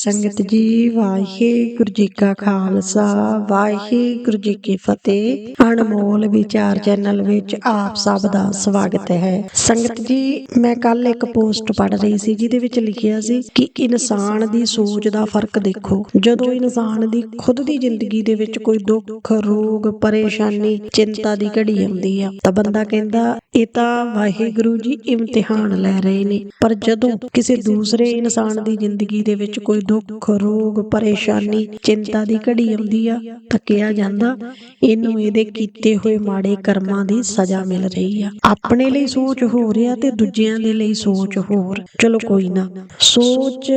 ਸੰਗਤ ਜੀ, ਵਾਹਿਗੁਰੂ ਜੀ ਕਾ ਖਾਲਸਾ, ਵਾਹਿਗੁਰੂ ਜੀ ਕੀ ਫਤਿਹ। ਅਨਮੋਲ ਵਿਚਾਰ ਚੈਨਲ ਵਿੱਚ ਆਪ ਸਭ ਦਾ ਸਵਾਗਤ ਹੈ। ਸੰਗਤ ਜੀ, ਮੈਂ ਕੱਲ ਇੱਕ ਪੋਸਟ ਪੜ੍ਹ ਰਹੀ ਸੀ, ਜਿਹਦੇ ਵਿੱਚ ਲਿਖਿਆ ਸੀ ਕਿ ਇਨਸਾਨ ਦੀ ਸੋਚ ਦਾ ਫ਼ਰਕ ਦੇਖੋ। ਜਦੋਂ ਇਨਸਾਨ ਦੀ ਖੁਦ ਦੀ ਜ਼ਿੰਦਗੀ ਦੇ ਵਿੱਚ ਕੋਈ ਦੁੱਖ, ਰੋਗ, ਪਰੇਸ਼ਾਨੀ, ਚਿੰਤਾ ਦੀ ਘੜੀ ਆਉਂਦੀ ਆ, ਤਾਂ ਬੰਦਾ ਕਹਿੰਦਾ, ਇਹ ਤਾਂ ਵਾਹਿਗੁਰੂ ਜੀ ਇਮਤਿਹਾਨ ਲੈ ਰਹੇ ਨੇ। ਪਰ ਜਦੋਂ ਕਿਸੇ ਦੂਸਰੇ ਇਨਸਾਨ ਦੀ ਜ਼ਿੰਦਗੀ ਦੇ ਵਿੱਚ ਕੋਈ ਦੁੱਖ, ਰੋਗ, ਪਰੇਸ਼ਾਨੀ, ਚਿੰਤਾ ਦੀ ਘੜੀ ਆਉਂਦੀ ਆ ਤਾਂ ਕਿਹਾ ਜਾਂਦਾ। ਇਹਨੂੰ ਇਹਦੇ ਕੀਤੇ ਹੋਏ ਮਾੜੇ ਕਰਮਾਂ ਦੀ ਸਜ਼ਾ ਮਿਲ ਰਹੀ ਆ। ਆਪਣੇ ਲਈ ਸੋਚ ਹੋ ਰਿਹਾ ਤੇ ਦੂਜਿਆਂ ਦੇ ਲਈ ਸੋਚ ਹੋਰ। ਚਲੋ ਕੋਈ ਨਾ, ਸੋਚ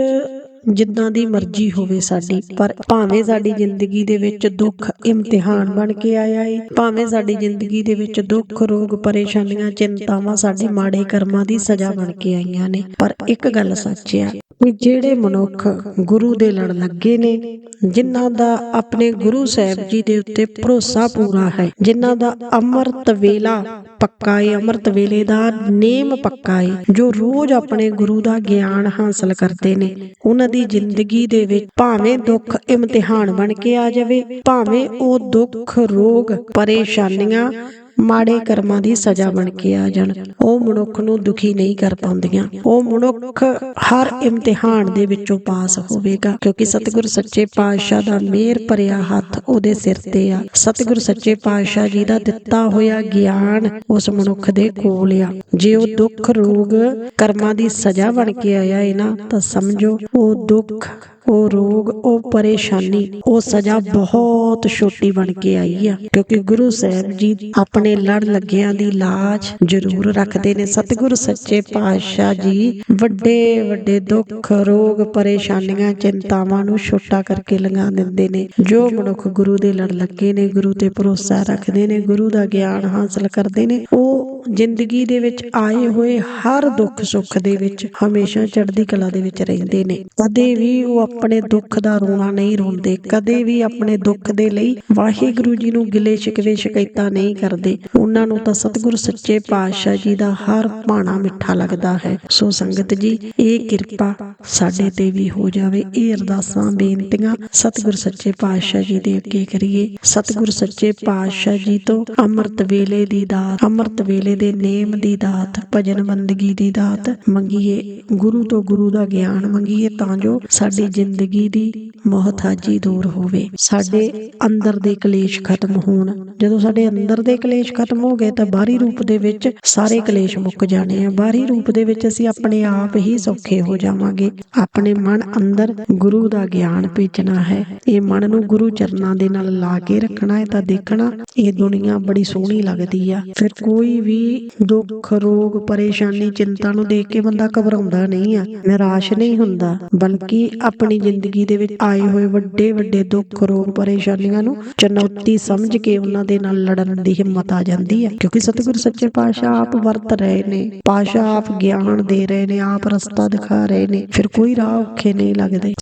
ਜਿੱਦਾਂ ਦੀ ਮਰਜ਼ੀ ਹੋਵੇ ਸਾਡੀ, ਪਰ ਭਾਵੇਂ ਸਾਡੀ ਜ਼ਿੰਦਗੀ ਦੇ ਵਿੱਚ ਦੁੱਖ ਇਮਤਿਹਾਨ ਬਣ ਕੇ ਆਇਆ ਏ, ਭਾਵੇਂ ਸਾਡੀ ਜ਼ਿੰਦਗੀ ਦੇ ਵਿੱਚ ਦੁੱਖ, ਰੋਗ, ਪਰੇਸ਼ਾਨੀਆਂ, ਚਿੰਤਾਵਾਂ ਸਾਡੇ ਮਾੜੇ ਕਰਮਾਂ ਦੀ ਸਜ਼ਾ ਬਣ ਕੇ ਆਈਆਂ ਨੇ। ਪਰ ਇੱਕ ਗੱਲ ਸੱਚ ਆ ਵੀ ਜਿਹੜੇ ਮਨੁੱਖ ਗੁਰੂ ਦੇ ਲੜ ਲੱਗੇ ਨੇ, ਜਿਨ੍ਹਾਂ ਦਾ ਆਪਣੇ ਗੁਰੂ ਸਾਹਿਬ ਜੀ ਦੇ ਉੱਤੇ ਭਰੋਸਾ ਪੂਰਾ ਹੈ, ਜਿਨ੍ਹਾਂ ਦਾ ਅੰਮ੍ਰਿਤ ਵੇਲਾ ਪੱਕਾ ਏ, ਅੰਮ੍ਰਿਤ ਵੇਲੇ ਦਾ ਨੇਮ ਪੱਕਾ ਏ, ਜੋ ਰੋਜ਼ ਆਪਣੇ ਗੁਰੂ ਦਾ ਗਿਆਨ ਹਾਸਲ ਕਰਦੇ ਨੇ। ਉਹਨਾਂ ਦੀ ਜ਼ਿੰਦਗੀ ਦੇ ਵਿੱਚ ਭਾਵੇਂ ਦੁੱਖ ਇਮਤਿਹਾਨ ਬਣ ਕੇ ਆ ਜਾਵੇ, ਭਾਵੇਂ ਉਹ ਦੁੱਖ, ਰੋਗ, ਪਰੇਸ਼ਾਨੀਆਂ ਮਾੜੇ ਕਰਮਾਂ ਦੀ ਸਜ਼ਾ ਬਣ ਕੇ ਆ ਜਾਣ। ਉਹ ਮਨੁੱਖ ਨੂੰ ਦੁਖੀ ਨਹੀਂ ਕਰ ਪਾਉਂਦੀਆਂ। ਉਹ ਮਨੁੱਖ ਹਰ ਇਮਤਿਹਾਨ ਦੇ ਵਿੱਚੋਂ ਪਾਸ ਹੋਵੇਗਾ। ਕਿਉਂਕਿ ਸਤਿਗੁਰ ਸੱਚੇ ਪਾਤਸ਼ਾਹ ਦਾ ਮਿਹਰ ਭਰਿਆ ਹੱਥ ਉਹਦੇ ਸਿਰ ਤੇ ਆ। ਸਤਿਗੁਰ ਸੱਚੇ ਪਾਤਸ਼ਾਹ ਜੀ ਦਾ ਦਿੱਤਾ ਹੋਇਆ ਗਿਆਨ ਉਸ ਮਨੁੱਖ ਦੇ ਕੋਲ ਆ। ਜੇ ਉਹ ਦੁੱਖ ਰੋਗ ਕਰਮਾਂ ਦੀ ਸਜ਼ਾ ਬਣ ਕੇ ਆਇਆ ਹੈ ਨਾ ਤਾਂ ਸਮਝੋ ਉਹ ਦੁੱਖ ਉਹ ਰੋਗ ਉਹ ਪਰੇਸ਼ਾਨੀ ਉਹ ਸਜ਼ਾ ਬਹੁਤ ਛੋਟੀ ਬਣ ਕੇ ਆਈ ਆ। ਕਿਉਂਕਿ ਗੁਰੂ ਸਾਹਿਬ ਜੀ ਆਪਣੇ ਲੜ ਲੱਗਿਆਂ ਦੀ ਲਾਜ ਜ਼ਰੂਰ ਰੱਖਦੇ ਨੇ। ਸਤਿਗੁਰ ਸੱਚੇ ਪਾਤਸ਼ਾਹ ਜੀ, ਵੱਡੇ ਵੱਡੇ ਦੁੱਖ, ਰੋਗ, ਪਰੇਸ਼ਾਨੀਆਂ, ਚਿੰਤਾਵਾਂ ਨੂੰ ਛੋਟਾ ਕਰਕੇ ਲੰਘਾ ਦਿੰਦੇ ਨੇ। ਜੋ ਮਨੁੱਖ ਗੁਰੂ ਦੇ ਲੜ ਲੱਗੇ ਨੇ, ਗੁਰੂ ਤੇ ਭਰੋਸਾ ਰੱਖਦੇ ਨੇ, ਗੁਰੂ ਦਾ ਗਿਆਨ ਹਾਸਲ ਕਰਦੇ ਨੇ, ਉਹ ਜ਼ਿੰਦਗੀ ਦੇ ਵਿੱਚ ਆਏ ਹੋਏ ਹਰ ਦੁੱਖ ਸੁੱਖ ਦੇ ਵਿੱਚ ਹਮੇਸ਼ਾ ਚੜ੍ਹਦੀ ਕਲਾ ਦੇ ਵਿੱਚ ਰਹਿੰਦੇ ਨੇ। ਕਦੇ ਵੀ ਉਹ ਆਪਣੇ ਦੁੱਖ ਦਾ ਰੋਣਾ ਨਹੀਂ ਰੋਂਦੇ, ਕਦੇ ਵੀ ਆਪਣੇ ਦੁੱਖ ਦੇ ਲਈ ਵਾਹਿਗੁਰੂ ਜੀ ਨੂੰ ਗਿਲੇ ਸ਼ਿਕਵੇ ਸ਼ਿਕਾਇਤਾਂ ਨਹੀਂ ਕਰਦੇ। ਉਹਨਾਂ ਨੂੰ ਤਾਂ ਸਤਿਗੁਰ ਸੱਚੇ ਪਾਤਸ਼ਾਹ ਜੀ ਦਾ ਹਰ ਭਾਣਾ ਮਿੱਠਾ ਲੱਗਦਾ ਹੈ। ਸੋ ਸੰਗਤ ਜੀ, ਇਹ ਕਿਰਪਾ ਸਾਡੇ ਤੇ ਵੀ ਹੋ ਜਾਵੇ। ਇਹ ਅਰਦਾਸਾਂ, ਬੇਨਤੀਆਂ ਸਤਿਗੁਰ ਸੱਚੇ ਪਾਤਸ਼ਾਹ ਜੀ ਦੇ ਅੱਗੇ ਕਰੀਏ। ਸਤਿਗੁਰ ਸੱਚੇ ਪਾਤਸ਼ਾਹ ਜੀ ਤੋਂ ਅੰਮ੍ਰਿਤ ਵੇਲੇ ਦੀ ਦਾਤ, ਅੰਮ੍ਰਿਤ ਵੇਲੇ ਦੇ ਨੇਮ ਦੀ ਦਾਤ, ਭਜਨ ਬੰਦਗੀ ਦੀ ਦਾਤ ਮੰਗੀਏ, ਗੁਰੂ ਤੋਂ ਗੁਰੂ ਦਾ ਗਿਆਨ ਮੰਗੀਏ ਤਾਂ ਜੋ ਸਾਡੀ ਜ਼ਿੰਦਗੀ ਦੀ ਮਹਤਾਜੀ ਦੂਰ ਹੋਵੇ। ਸਾਡੇ ਅੰਦਰ ਦੇ ਕਲੇਸ਼ ਖਤਮ ਹੋਣ। ਜਦੋਂ ਸਾਡੇ ਅੰਦਰ ਦੇ ਕਲੇਸ਼ ਖਤਮ ਹੋ ਗਏ ਤਾਂ ਬਾਹਰੀ ਰੂਪ ਦੇ ਵਿੱਚ ਸਾਰੇ ਕਲੇਸ਼ ਮੁੱਕ ਜਾਣੇ ਆ। ਬਾਹਰੀ ਰੂਪ ਦੇ ਵਿੱਚ ਅਸੀਂ ਆਪਣੇ ਆਪ ਹੀ ਸੌਖੇ ਹੋ ਜਾਵਾਂਗੇ। ਆਪਣੇ ਮਨ ਅੰਦਰ ਗੁਰੂ ਦਾ ਗਿਆਨ ਭੇਜਣਾ ਹੈ। ਇਹ ਮਨ ਨੂੰ ਗੁਰੂ ਚਰਨਾਂ ਦੇ ਨਾਲ ਲਾ ਕੇ ਰੱਖਣਾ ਹੈ ਤਾਂ ਦੇਖਣਾ, ਇਹ ਦੁਨੀਆ ਬੜੀ ਸੋਹਣੀ ਲੱਗਦੀ ਆ। ਫਿਰ ਕੋਈ ਵੀ ਦੁੱਖ, ਰੋਗ, ਪਰੇਸ਼ਾਨੀ, ਚਿੰਤਾ ਨੂੰ ਦੇਖ ਕੇ ਬੰਦਾ ਘਬਰਾਉਂਦਾ ਨਹੀਂ ਆ, ਨਿਰਾਸ਼ ਨਹੀਂ ਹੁੰਦਾ, ਬਲਕਿ ਆਪਣੀ ਜ਼ਿੰਦਗੀ ਦੇ ਵਿੱਚ ਆਏ ਹੋਏ ਵੱਡੇ ਵੱਡੇ ਦੁੱਖ, ਰੋਗ, ਪਰੇਸ਼ਾਨੀਆਂ ਨੂੰ ਚੁਣੌਤੀ ਸਮਝ ਕੇ ਉਹਨਾਂ ਦੇ ਨਾਲ ਲੜਨ ਦੀ ਹਿੰਮਤ ਆ ਜਾਂਦੀ ਹੈ ਕਿਉਂਕਿ ਸਤਿਗੁਰ ਸੱਚੇ ਪਾਤਸ਼ਾਹ ਆਪ ਵਰਤ ਰਹੇ ਨੇ, ਪਾਤਸ਼ਾਹ ਆਪ ਗਿਆਨ ਦੇ ਰਹੇ ਨੇ, ਆਪ ਰਸਤਾ ਦਿਖਾ ਰਹੇ ਨੇ, ਫਿਰ ਕੋਈ ਰਾਹ ਔਖੇ ਨਹੀਂ ਲੱਗਦੇ।